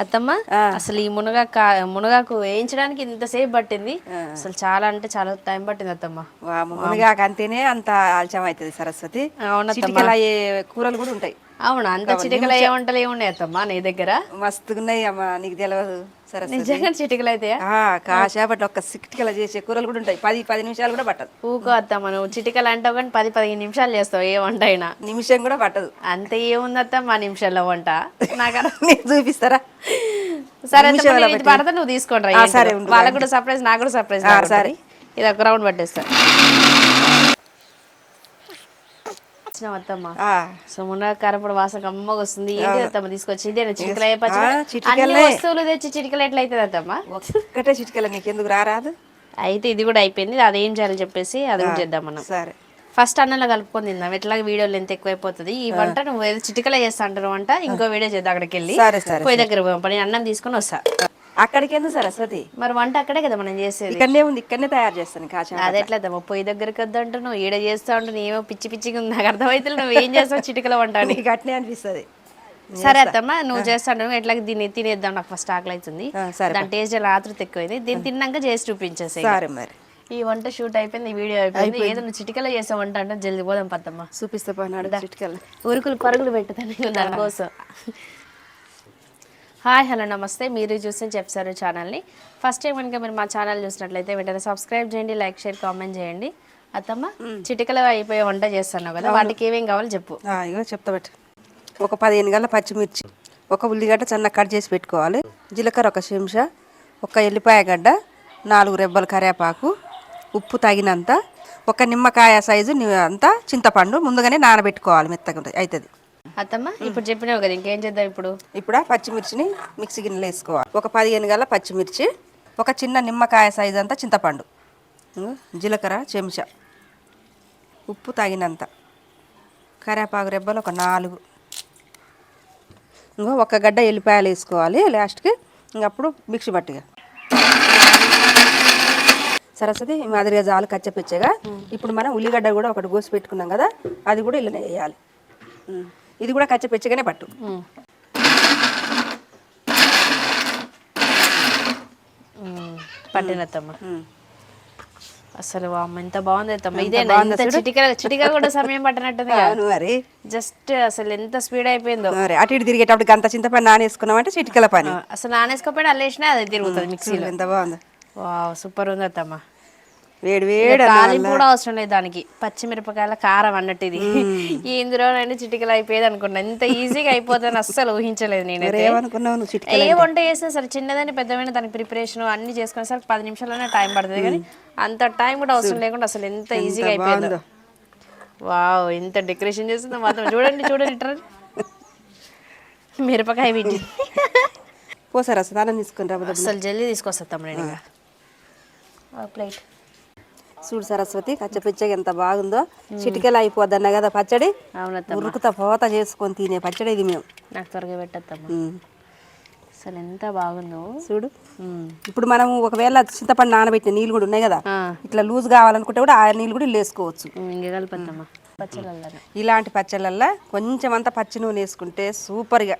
అత్తమ్మ అసలు ఈ మునగాకు మునగాకు వేయించడానికి ఇంతసేపు పట్టింది. అసలు చాలా అంటే చాలా టైం పట్టింది అత్తమ్మ. మునగాకు అంతేనే అంత ఆలస్యం అవుతుంది సరస్వతి. అయ్యే కూరలు కూడా ఉంటాయి. అవును? అంత చిటికలు ఏ వంటలు ఏమున్నాయి అత్తమ్మ నీ దగ్గర? మస్తుగున్నాయి అమ్మ నీకు తెలియదు నిజంగా చిటికలు అయితే ఆ, కాసేపటి ఒక్క చిటికలు చేసే కూరలు కూడా ఉంటాయి. పది పది నిమిషాలు కూడా పట్టదు. ఊకో నువ్వు చిటికలు అంటావు కానీ పది పదిహేను నిమిషాలు చేస్తావు ఏ వంట అయినా. నిమిషం కూడా పట్టదు. అంత ఏముంది అత్తమ్మ నిమిషాల్లో వంట. నాకు చూపిస్తారా? సరే పడతా నువ్వు తీసుకోండి. వాళ్ళకు కూడా సర్ప్రైజ్ నాకు కూడా సర్ప్రైజ్ సరే. ఇది ఒక రౌండ్ పట్టేస్తా. అత్తమ్మ సో కారపొడి వాసన కమ్మగా వస్తుంది. ఏంటి అత్తమ్మ తీసుకొచ్చి చిటికలు అన్ని. వస్తువులు తెచ్చి చిటికలు అత్తమ్మ ఒక్కటే చిటికలు నీకు ఎందుకు రారాదు? అయితే ఇది కూడా అయిపోయింది. అదేం చేయాలి చెప్పేసి అది కూడా చేద్దాం మనం. సరే. ఫస్ట్ అన్నంలో కలుపుకొని తిందాం. ఎట్లా వీడియోలు ఎంత ఎక్కువైపోతుంది? ఈ వంట నువ్వు ఏదో చిటికలో చేస్తా అంటారు వంట ఇంకో వీడియో చేద్దాం అక్కడికి వెళ్ళి పోయి దగ్గర పోయాం అన్నం తీసుకొని వస్తా. అక్కడికి ఎందుకు సరస్వతి? మరి వంట అక్కడే కదా మనం చేసేది? ఇక్కడనే ఉంది ఇక్కడనే తయారు చేస్తాను కాచా అది ఎట్లా పొయ్యి దగ్గరికి వద్దంటూ నువ్వు ఈడ చేస్తా ఉంటే ఏమో పిచ్చి పిచ్చిగా ఉంది నాకు అర్థమైతే నువ్వు ఏం చేస్తావు చిటికల వంట నీకు అట్నే అనిపిస్తుంది. సరే అత్తమ్మ నువ్వు చేస్తాను ఎట్లా దీన్ని తినేద్దాం నాకు ఫస్ట్ ఆకలి అవుతుంది. దాని టేస్ట్ ఆతృత ఎక్కువైంది దీన్ని తిన్నాక చేసి చూపించేసి సరే మరి. ఈ వంట షూట్ అయిపోయింది ఈ వీడియో అయిపోయింది. ఏదో నువ్వు చిటికలో చేసే వంట అంటే జల్ది పోదాం పత్తమ్మ చూపిస్తా పోయినాడు చిటికలు. ఉరుకులు పరుగులు పెట్టుతాను దానికోసం. హాయ్ హలో నమస్తే. మీరు చూసిన చెప్సారు ఛానల్ని. ఫస్ట్ టైం కనుక మీరు మా ఛానల్ చూసినట్లయితే వెంటనే సబ్స్క్రైబ్ చేయండి లైక్ షేర్ కామెంట్ చేయండి. అత్తమ్మ చిటికలో అయిపోయే వంట చేస్తున్నావు కదా వాటికి ఏమేం కావాలో చెప్పు. ఇగో చెప్తా ఒక పదిహేను గల్ల పచ్చిమిర్చి ఒక ఉల్లిగడ్డ చిన్న కట్ చేసి పెట్టుకోవాలి. జీలకర్ర ఒక చెంచా ఒక ఎల్లిపాయ గడ్డ నాలుగు రెబ్బల కరివేపాకు ఉప్పు తగినంత ఒక నిమ్మకాయ సైజు అంత చింతపండు ముందుగానే నానబెట్టుకోవాలి మెత్తగా అవుతుంది అత్తమ్మ ఇప్పుడు చెప్పినావు కదా ఇంకేం చేద్దాం ఇప్పుడు? ఇప్పుడు పచ్చిమిర్చిని మిక్సీ గిన్నెలో వేసుకోవాలి. ఒక పదిహేను గల పచ్చిమిర్చి ఒక చిన్న నిమ్మకాయ సైజు అంతా చింతపండు జీలకర్ర చెంచా. ఉప్పు తగినంత. కరేపాకు రెబ్బలు ఒక నాలుగు. ఇంకో ఒక గడ్డ ఎల్లిపాయలు వేసుకోవాలి. లాస్ట్కి ఇంకప్పుడు మిక్సీ పట్టిగా. సరస్వతి మాదిరిగా జాలు కచ్చపిచ్చగా. ఇప్పుడు మనం ఉల్లిగడ్డ కూడా ఒకటి కోసి పెట్టుకున్నాం కదా అది కూడా ఇలానే వేయాలి. ఇది కూడా కచ్చపిచ్చగానే పట్టు. పట్టినత్తమ్మ. అసలు ఎంత బాగుంది అత్తమ్మ. ఇదే చిటిక చిటిక కూడా సమయం పట్టినట్టుంది మరి. జస్ట్ అసలు ఎంత స్పీడ్ అయిపోయిందో. మరి. అటు ఇటు తిరిగేటప్పుడు గంత చింతపండు నానేసుకున్నామంటే చిటికల పని. అసలు నానేసుకోపోయినా అల్లేసినా అది తిరుగుతుంది మిక్సీలో. ఎంత బాగుంది. వావ్ సూపర్ ఉంది అత్తమ్మ. వేడి వేడి తాలింపు కూడా అవసరం లేదు దానికి. పచ్చిమిరపకాయల కారం అన్నట్టు ఇది. ఇందులోనైనా చిటికలు అయిపోయేది అనుకున్నా. ఎంత ఈజీగా అయిపోతుందని అస్సలు ఊహించలేదు చిటిక ఏ వంట చేసినా సరే చిన్నదని పెద్దమైన దాని ప్రిపరేషన్ అన్ని చేసుకునేసరికి పది నిమిషాల్లోనే టైం పడుతుంది కానీ అంత టైం కూడా అవసరం లేకుండా అసలు ఎంత ఈజీగా అయిపోయిందో. వావ్ ఎంత డెకరేషన్ చేస్తుందో మాత్రం. చూడండి చూడండి ఇట్రా. మిరపకాయ వీటి పోసారా స్నానం తీసుకుని రా అసలు జల్దీ తీసుకొస్తా నేను. ఆ ప్లేట్. చూడు సరస్వతి కచ్చపిచ్చగా ఎంత బాగుందో. చిటికలు అయిపోద్దన్న కదా పచ్చడి. ఉరుకుతా పోత చేసుకొని తినే పచ్చడి ఇది మేము. నాకు త్వరగా పెట్టద్దమ్మా. అసలు ఎంత బాగుందో. చూడు. ఇప్పుడు మనం ఒకవేళ చింతపండు నానబెట్టిన నీళ్ళు కూడా ఉన్నాయి కదా. ఇట్లా లూజ్ కావాలనుకుంటే కూడా ఆ నీళ్ళు కూడా ఇల్లు వేసుకోవచ్చు. కలపద్దమ్మా ఇలాంటి పచ్చళ్ళల్లో కొంచెం అంతా పచ్చి నూనె వేసుకుంటే సూపర్గా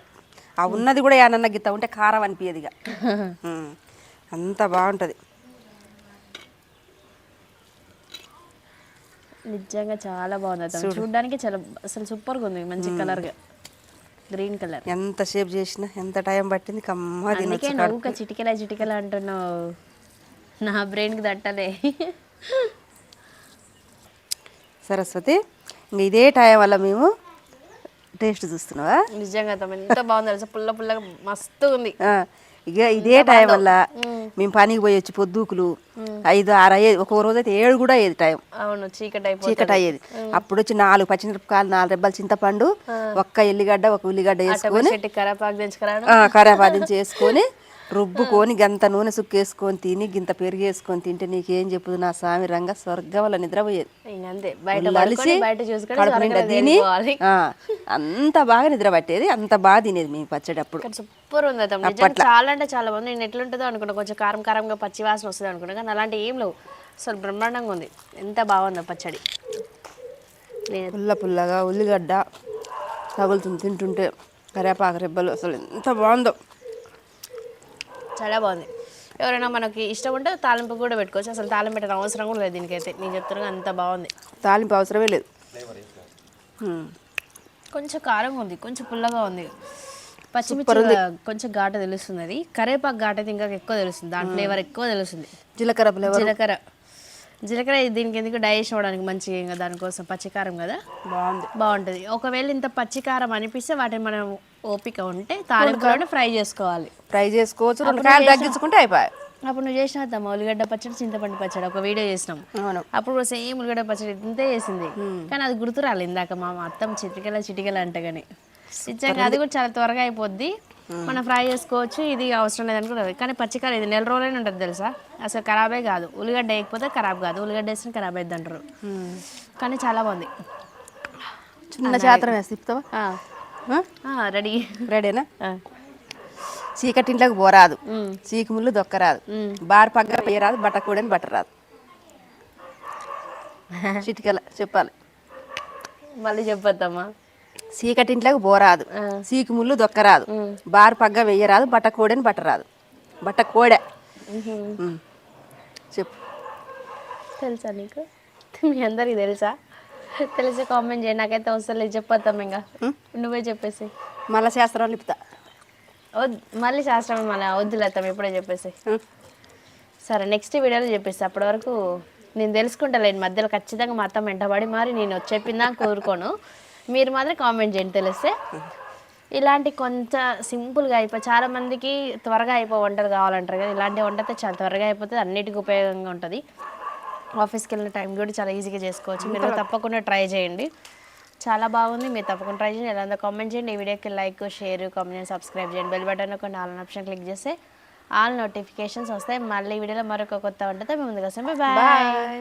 ఆ ఉన్నది కూడా ఏమన్నా గిత్త ఉంటే కారం అనిపించదు ఇక. అంత బాగుంటుంది. నిజంగా చాలా బాగుంది. చూడ్డానికి చాలా అసలు సూపర్గా ఉంది. మంచి కలర్గా. గ్రీన్ కలర్ ఎంత సేపు చేసినా ఎంత టైం పట్టింది కమ్మ అందుకే నువ్వు చిటికెల చిటికెల అంటున్నావు. నా brain కి దట్టలే సరస్వతి ఇంక ఇదే టైం వల్ల మేము టేస్ట్ చూస్తున్నావా? నిజంగా ఎంత బాగుంది. పుల్ల పుల్లగా మస్తు ఉంది. ఇక ఇదే టైం వల్ల మేము పనికి పోయి వచ్చి పొద్దుకులు ఐదు ఆరు అయ్యేది. ఒక రోజు అయితే ఏడు కూడా అయ్యేది టైం అవును చీకటి చీకటి అయ్యేది. అప్పుడు వచ్చి నాలుగు పచ్చిమిరపకాయలు నాలుగు రెబ్బల చింతపండు ఒక్క ఎల్లిగడ్డ ఒక ఉల్లిగడ్డ వేసుకొని కరాపాకు ఆ, కరేపాదించి వేసుకొని రుబ్బుకొని గంత నూనె సుక్కేసుకొని తిని గింత పెరుగు వేసుకొని తింటే నీకేం చెప్పుదు నా స్వామి రంగ స్వర్గం వల్ల నిద్రపోయేది. చూసుకొని కడుపు నిండా తిని అంత బాగా నిద్ర పట్టేది అంత బాగా తినేది మేము పచ్చడి అప్పుడు. కానీ సూపర్ ఉంది నిజంగా చాలా అంటే చాలా బాగుంది నేను ఎట్లుంటుందో అనుకున్నా. కొంచెం కారం కారంగా పచ్చి వాసన వస్తుంది అనుకున్నా. కానీ అలాంటి ఏం లేవు. అసలు బ్రహ్మాండంగా ఉంది. ఎంత బాగుందో పచ్చడి. పుల్ల పుల్లగా ఉల్లిగడ్డ తగులుతుంది తింటుంటే కరేపాకు రెబ్బలు అసలు ఎంత బాగుందో. చాలా బాగుంది. ఎవరైనా మనకి ఇష్టం ఉంటే తాలింపు కూడా పెట్టుకోవచ్చు. అసలు తాలింపు పెట్టిన అవసరం కూడా లేదు దీనికైతే. నేను చెప్తున్నా అంత బాగుంది. తాలింపు అవసరమే లేదు. కొంచెం కారంగా ఉంది. కొంచెం పుల్లగా ఉంది. పచ్చిమిర్చి కొంచెం ఘాట తెలుస్తుంది అది కరేపాకు ఘాట అయితే ఇంకా ఎక్కువ తెలుస్తుంది. దాని ఫ్లేవర్ ఎక్కువ తెలుస్తుంది. జీలకర్ర ఫ్లేవర్? జీలకర్ర. జీలకర్ర దీనికి ఎందుకు డైజెషన్ అవ్వడానికి మంచిగా ఇంకా దానికోసం పచ్చికారం కదా? బాగుంది. బాగుంటుంది. ఒకవేళ ఇంత పచ్చికారం అనిపిస్తే వాటిని మనం ఓపిక ఉంటే తాలింపులోనే ఫ్రై చేసుకోవాలి. ఫ్రై చేసుకోవచ్చు. రెండు తగ్గించుకుంటే అయిపోయాయి. అప్పుడు నువ్వు చేసిన అత్తమ్మ ఉల్లిగడ్డ పచ్చడి చింతపండు పచ్చడి ఒక వీడియో చేసినాం. అప్పుడు సేమ్ ఉల్లిగడ్డ పచ్చడి ఇంతే చేసింది. కానీ అది గుర్తు రాలేదు. ఇందాక మా అత్తం చిటికెల చిటికెల అంటే కానీ నిజంగా అది కూడా చాలా త్వరగా అయిపోద్ది. మనం ఫ్రై చేసుకోవచ్చు ఇది అవసరం లేదని కూడా కానీ పచ్చికారం ఇది నెల రోజులైనా ఉంటుంది తెలుసా? అసలు ఖరాబే కాదు. ఉల్లిగడ్డ వేయకపోతే ఖరాబ్ కాదు. ఉల్లిగడ్డ వేసిన ఖరాబ్ అయింది అంటారు. కానీ చాలా బాగుంది. చిన్న చేతరం వేసి తిప్పుతావా? రెడీ. రెడీనా? చీకటి ఇంట్లోకి పోరాదు. చీకి ముళ్ళు దొక్కరాదు. బారి పగ్గ వేయరాదు బట్ట కూడని బట్ట రాదు. చిటికల చెప్పాలి. మళ్ళీ చెప్పొద్దమ్మా. చీకటి ఇంట్లోకి పోరాదు చీకి ముళ్ళు దొక్కరాదు. బారి పగ్గ వేయరాదు బట్ట కూడని బట్ట రాదు బట్ట కోడె. చెప్పు. తెలుసా నీకు? మీ అందరికి తెలుసా? తెలిసి కామెంట్ చేయండి నాకైతే అవసరం లేదు చెప్పొద్దాం ఇంకా. నువ్వే చెప్పేసి. మళ్ళా శాస్త్రం లిపుతా. మళ్ళీ శాస్త్రం మళ్ళీ వద్దులేస్తాం ఎప్పుడే చెప్పేసి. సరే నెక్స్ట్ వీడియోలో చెప్పేసి అప్పటి వరకు నేను తెలుసుకుంటాలేను. మధ్యలో ఖచ్చితంగా మా అత్త వెంటబడి మరి నేను చెప్పిందా కోరుకోను మీరు మాత్రం కామెంట్ చేయండి తెలిస్తే. ఇలాంటి కొంత సింపుల్గా అయిపోయి చాలా మందికి త్వరగా అయిపో వంటలు కావాలంటారు కదా ఇలాంటి వంట అయితే చాలా త్వరగా అయిపోతుంది అన్నిటికీ ఉపయోగంగా ఉంటుంది. ఆఫీస్కి వెళ్ళిన టైం కూడా చాలా ఈజీగా చేసుకోవచ్చు. మీరు తప్పకుండా ట్రై చేయండి. చాలా బాగుంది మీరు తప్పకుండా ట్రై చేయండి. ఎలా కామెంట్ చేయండి. ఈ వీడియోకి లైక్ షేర్ కామెంట్ సబ్స్క్రైబ్ చేయండి. బెల్ బటన్ ఒక నాలుగు ఆప్షన్ క్లిక్ చేస్తే ఆల్ నోటిఫికేషన్స్ వస్తాయి. మళ్ళీ ఈ వీడియోలో మరొక కొత్త వంటతో మేము ముందుకు వస్తాం. బాయ్.